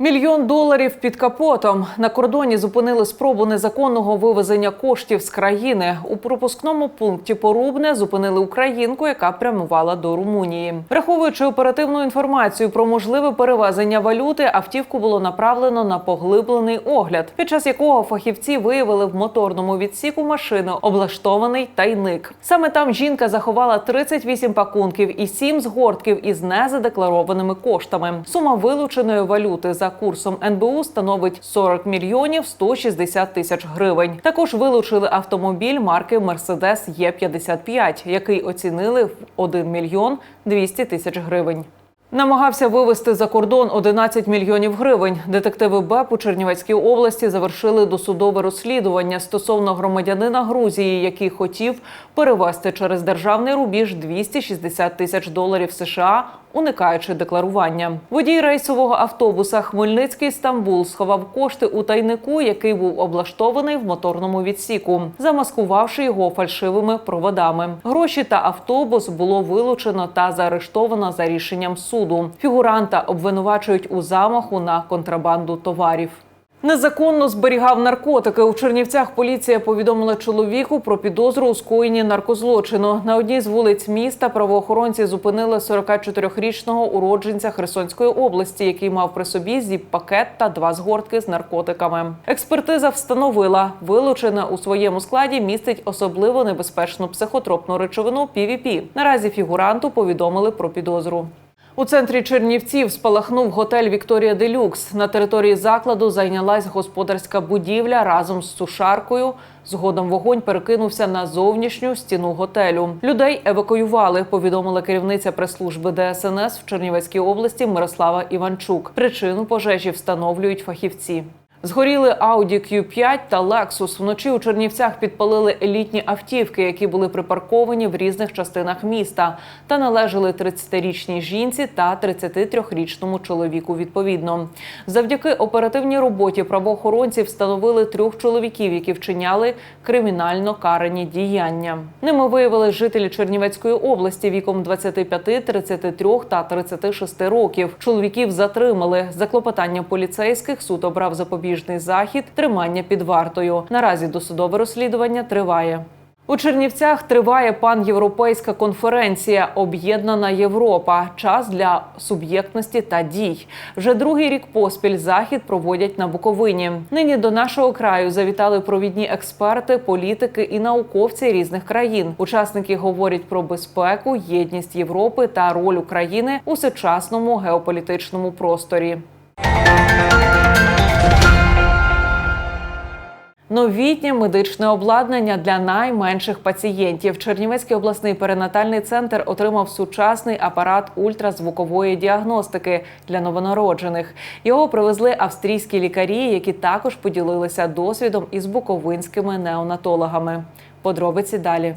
Мільйон доларів під капотом на кордоні зупинили спробу незаконного вивезення коштів з країни. У пропускному пункті Порубне зупинили українку, яка прямувала до Румунії. Враховуючи оперативну інформацію про можливе перевезення валюти, автівку було направлено на поглиблений огляд, під час якого фахівці виявили в моторному відсіку машини облаштований тайник. Саме там жінка заховала 38 пакунків і 7 згортків із незадекларованими коштами. Сума вилученої валюти за курсом НБУ становить 40 мільйонів 160 тисяч гривень. Також вилучили автомобіль марки Mercedes Е55, який оцінили в 1 мільйон 200 тисяч гривень. Намагався вивести за кордон 11 мільйонів гривень. Детективи БЕП у Чернівецькій області завершили досудове розслідування стосовно громадянина Грузії, який хотів перевести через державний рубіж 260 тисяч доларів США, уникаючи декларування. Водій рейсового автобуса Хмельницький Стамбул сховав кошти у тайнику, який був облаштований в моторному відсіку, замаскувавши його фальшивими проводами. Гроші та автобус було вилучено та заарештовано за рішенням суду. Фігуранта обвинувачують у замаху на контрабанду товарів. Незаконно зберігав наркотики. У Чернівцях поліція повідомила чоловіку про підозру у скоєнні наркозлочину. На одній з вулиць міста правоохоронці зупинили 44-річного уродженця Херсонської області, який мав при собі зіп-пакет та два згортки з наркотиками. Експертиза встановила, вилучена у своєму складі містить особливо небезпечну психотропну речовину PVP. Наразі фігуранту повідомили про підозру. У центрі Чернівців спалахнув готель Вікторія Делюкс. На території закладу зайнялась господарська будівля разом з сушаркою. Згодом вогонь перекинувся на зовнішню стіну готелю. Людей евакуювали. Повідомила керівниця прес-служби ДСНС в Чернівецькій області Мирослава Іванчук. Причину пожежі встановлюють фахівці. Згоріли Audi Q5 та Lexus. Вночі у Чернівцях підпалили елітні автівки, які були припарковані в різних частинах міста, та належали 30-річній жінці та 33-річному чоловіку. Відповідно, завдяки оперативній роботі правоохоронці встановили трьох чоловіків, які вчиняли кримінально карані діяння. Ними виявили жителі Чернівецької області віком 25, 33 та 36 років. Чоловіків затримали за клопотанням поліцейських. Суд обрав запобіжний захід тримання під вартою. Наразі досудове розслідування триває. У Чернівцях триває панєвропейська конференція Об'єднана Європа. Час для суб'єктності та дій. Вже другий рік поспіль захід проводять на Буковині. Нині до нашого краю завітали провідні експерти, політики і науковці різних країн. Учасники говорять про безпеку, єдність Європи та роль України у сучасному геополітичному просторі. Новітнє медичне обладнання для найменших пацієнтів. Чернівецький обласний перинатальний центр отримав сучасний апарат ультразвукової діагностики для новонароджених. Його привезли австрійські лікарі, які також поділилися досвідом із буковинськими неонатологами. Подробиці далі.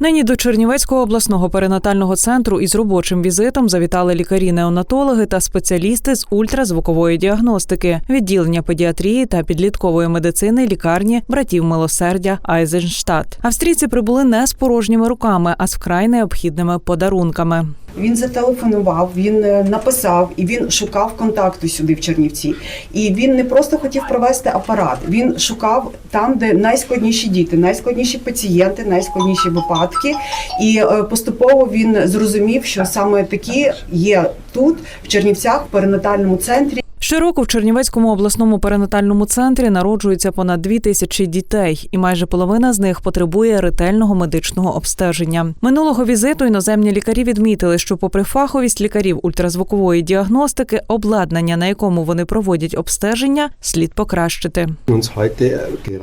Нині до Чернівецького обласного перинатального центру із робочим візитом завітали лікарі-неонатологи та спеціалісти з ультразвукової діагностики, відділення педіатрії та підліткової медицини лікарні братів милосердя Айзенштадт. Австрійці прибули не з порожніми руками, а з вкрай необхідними подарунками. Він зателефонував, він е, написав і він шукав контакту сюди в Чернівці. І він не просто хотів провести апарат, він шукав там, де найскладніші діти, найскладніші пацієнти, найскладніші випадки. І е, поступово він зрозумів, що саме такі є тут, в Чернівцях, в перинатальному центрі. Щороку в Чернівецькому обласному перинатальному центрі народжується понад дві тисячі дітей, і майже половина з них потребує ретельного медичного обстеження. Минулого візиту іноземні лікарі відмітили, що, попри фаховість лікарів ультразвукової діагностики, обладнання, на якому вони проводять обстеження, слід покращити.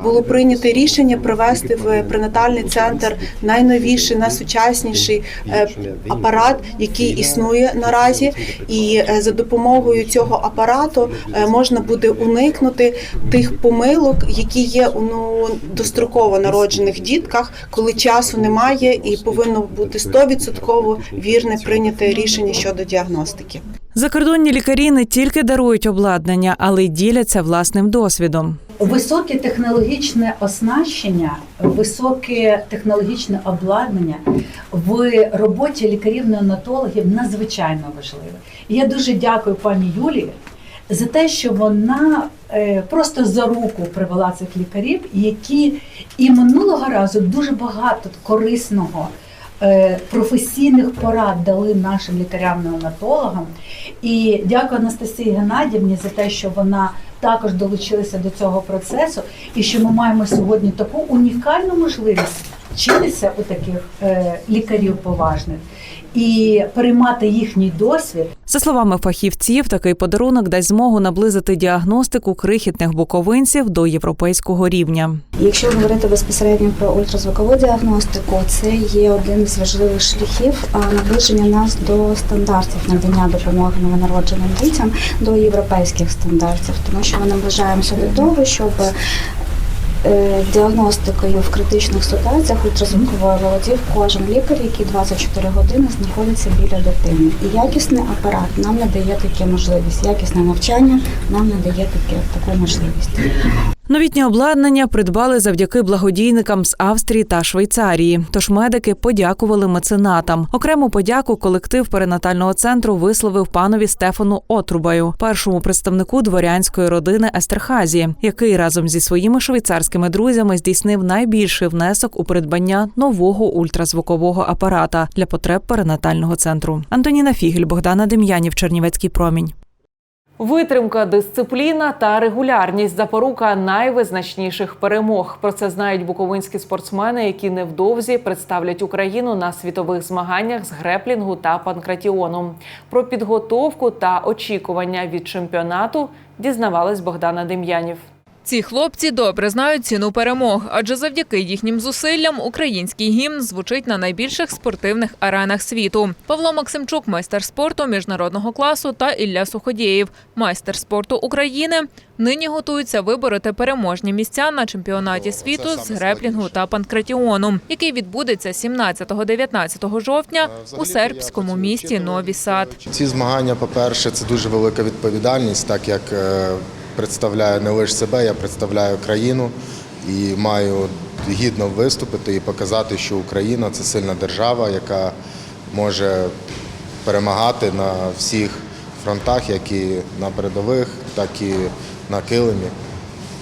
було прийнято рішення провести в пренатальний центр найновіший, найсучасніший е, апарат, який існує наразі, і е, за допомогою цього апарату е, можна буде уникнути тих помилок, які є у ну, достроково народжених дітках, коли часу немає, і повинно бути 100% вірне прийняте рішення щодо діагностики. Закордонні лікарі не тільки дарують обладнання, але й діляться власним досвідом. Високе технологічне оснащення, високе технологічне обладнання в роботі лікарів-неонатологів надзвичайно важливе. І я дуже дякую пані Юлії за те, що вона е, просто за руку привела цих лікарів, які і минулого разу дуже багато корисного. е, Професійних порад дали нашим лікарям-неонатологам. І дякую Анастасії Геннадівні за те, що вона також долучилася до цього процесу, і що ми маємо сьогодні таку унікальну можливість вчитися у таких е, лікарів поважних і переймати їхній досвід. За словами фахівців, такий подарунок дасть змогу наблизити діагностику крихітних буковинців до європейського рівня. Якщо говорити безпосередньо про ультразвукову діагностику, це є один з важливих шляхів наближення нас до стандартів надання допомоги новонародженим дітям до європейських стандартів, тому що ми наближаємося до того, щоб діагностикою в критичних ситуаціях ультразвуковою володів кожен лікар, який 24 години знаходиться біля дитини. І якісний апарат нам надає таку можливість, якісне навчання нам надає таке, таку можливість. Новітнє обладнання придбали завдяки благодійникам з Австрії та Швейцарії. Тож медики подякували меценатам. Окрему подяку колектив перинатального центру висловив панові Стефану Отрубаю, першому представнику дворянської родини Естерхазі, який разом зі своїми швейцарськими друзями здійснив найбільший внесок у придбання нового ультразвукового апарата для потреб перинатального центру. Антоніна Фігель, Богдана Дем'янів, Чернівецький промінь. Витримка, дисципліна та регулярність запорука найвизначніших перемог. Про це знають буковинські спортсмени, які невдовзі представлять Україну на світових змаганнях з греплінгу та панкратіону. Про підготовку та очікування від чемпіонату дізнавалась Богдана Дем'янів. Ці хлопці добре знають ціну перемог, адже завдяки їхнім зусиллям український гімн звучить на найбільших спортивних аренах світу. Павло Максимчук, майстер спорту міжнародного класу, та Ілля Суходєєв, майстер спорту України, нині готуються вибороти переможні місця на чемпіонаті світу з греплінгу та панкратіону, який відбудеться 17-19 жовтня у сербському місті Нові Сад. Ці змагання, по-перше, це дуже велика відповідальність, так як е, представляю не лише себе, я представляю країну і маю гідно виступити і показати, що Україна це сильна держава, яка може перемагати на всіх фронтах, як і на передових, так і на килимі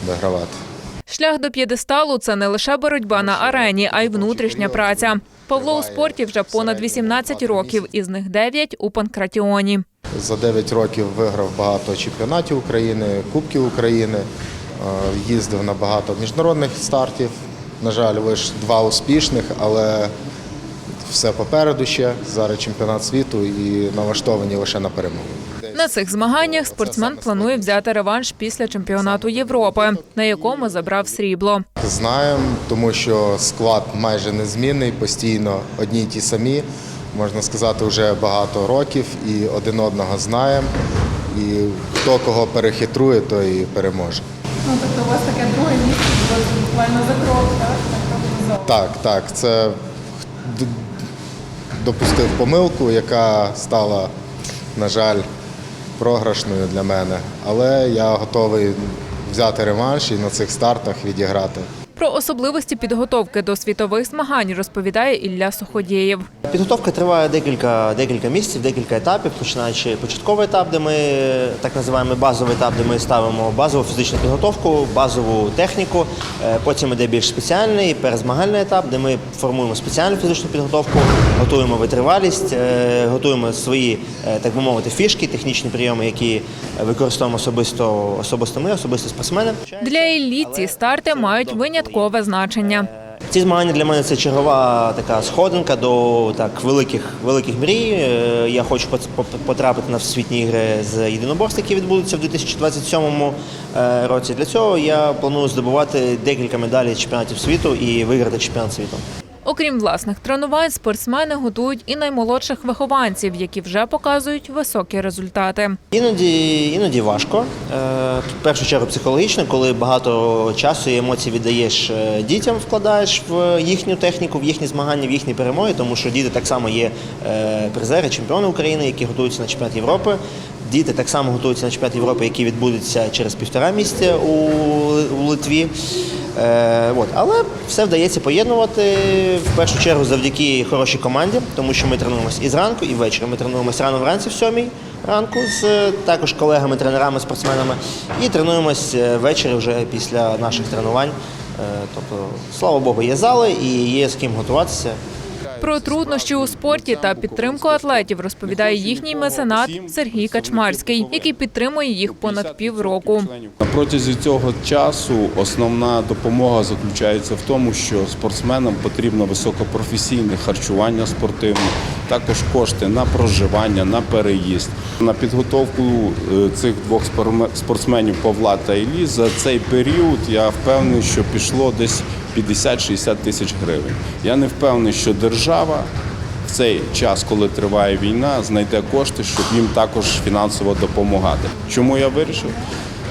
вигравати. Шлях до п'єдесталу це не лише боротьба на арені, а й внутрішня праця. Павло у спорті вже понад 18 років, із них 9 у панкратіоні. За 9 років виграв багато чемпіонатів України, Кубків України, е, їздив на багато міжнародних стартів. На жаль, лише два успішних, але все попереду ще. Зараз чемпіонат світу і налаштовані лише на перемогу. На цих змаганнях спортсмен планує взяти реванш після чемпіонату Європи, на якому забрав срібло. Знаємо, тому що склад майже незмінний, постійно одні й ті самі. Можна сказати, вже багато років і один одного знаємо. І хто кого перехитрує, той і переможе. Ну, тобто у вас таке друге місце було буквально за крок, так? Так, Так, це допустив помилку, яка стала, на жаль, програшною для мене. Але я готовий взяти реванш і на цих стартах відіграти. Про особливості підготовки до світових змагань розповідає Ілля Суходєєв. Підготовка триває декілька, декілька місяців, декілька етапів, починаючи початковий етап, де ми так називаємо базовий етап, де ми ставимо базову фізичну підготовку, базову техніку. Е, Потім іде більш спеціальний перезмагальний етап, де ми формуємо спеціальну фізичну підготовку, готуємо витривалість, е, готуємо свої, е, так би мовити, фішки, технічні прийоми, які використовуємо особисто, особисто ми, особисто спортсмени. Для Іллі ці старти мають виняткове значення. Ці змагання для мене це чергова така сходинка до так великих великих мрій. Е, Я хочу потрапити на всесвітні ігри з єдиноборств, які відбудуться в 2027 е, році. Для цього я планую здобувати декілька медалей чемпіонатів світу і виграти чемпіонат світу. Окрім власних тренувань, спортсмени готують і наймолодших вихованців, які вже показують високі результати. Іноді, іноді важко. Е, В першу чергу психологічно, коли багато часу і емоцій віддаєш е, дітям, вкладаєш в їхню техніку, в їхні змагання, в їхні перемоги, тому що діти так само є е, призери, чемпіони України, які готуються на чемпіонат Європи. Діти так само готуються на чемпіонат Європи, який відбудеться через півтора місяця у Литві. Е, от. Але все вдається поєднувати в першу чергу завдяки хорошій команді, тому що ми тренуємося і зранку, і ввечері. Ми тренуємося рано вранці в сьомій ранку з е, також колегами, тренерами, спортсменами, і тренуємось е, ввечері вже після наших тренувань. Е, Тобто, слава Богу, є зали і є з ким готуватися. Про труднощі у спорті та підтримку атлетів розповідає їхній меценат Сергій Качмарський, який підтримує їх понад півроку. На протязі цього часу основна допомога заключається в тому, що спортсменам потрібно високопрофесійне харчування спортивне, також кошти на проживання, на переїзд. На підготовку е, цих двох спортсменів Павла та Іллі за цей період я впевнений, що пішло десь 50-60 тисяч гривень. Я не впевнений, що держава цей час, коли триває війна, знайде кошти, щоб їм також фінансово допомагати. Чому я вирішив?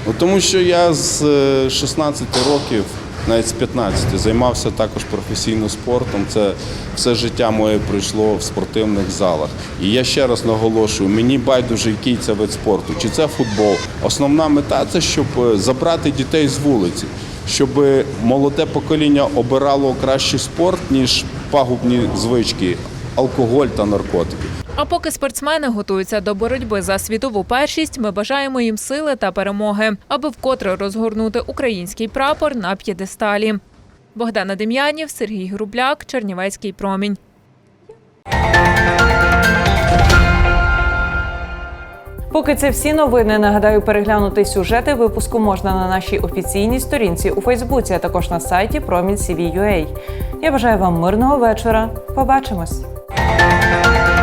Ну, тому що я з е, 16 років, навіть з 15, займався також професійно спортом. Це все життя моє пройшло в спортивних залах. І я ще раз наголошую: мені байдуже, який це вид спорту, чи це футбол. Основна мета це щоб е, забрати дітей з вулиці, щоб молоде покоління обирало кращий спорт, ніж пагубні звички, алкоголь та наркотики. А поки спортсмени готуються до боротьби за світову першість, ми бажаємо їм сили та перемоги, аби вкотре розгорнути український прапор на п'єдесталі. Богдана Дем'янів, Сергій Грубляк, Чернівецький промінь. Поки це всі новини. Нагадаю, переглянути сюжети випуску можна на нашій офіційній сторінці у Фейсбуці, а також на сайті Промінь Я бажаю вам мирного вечора. Побачимось. Música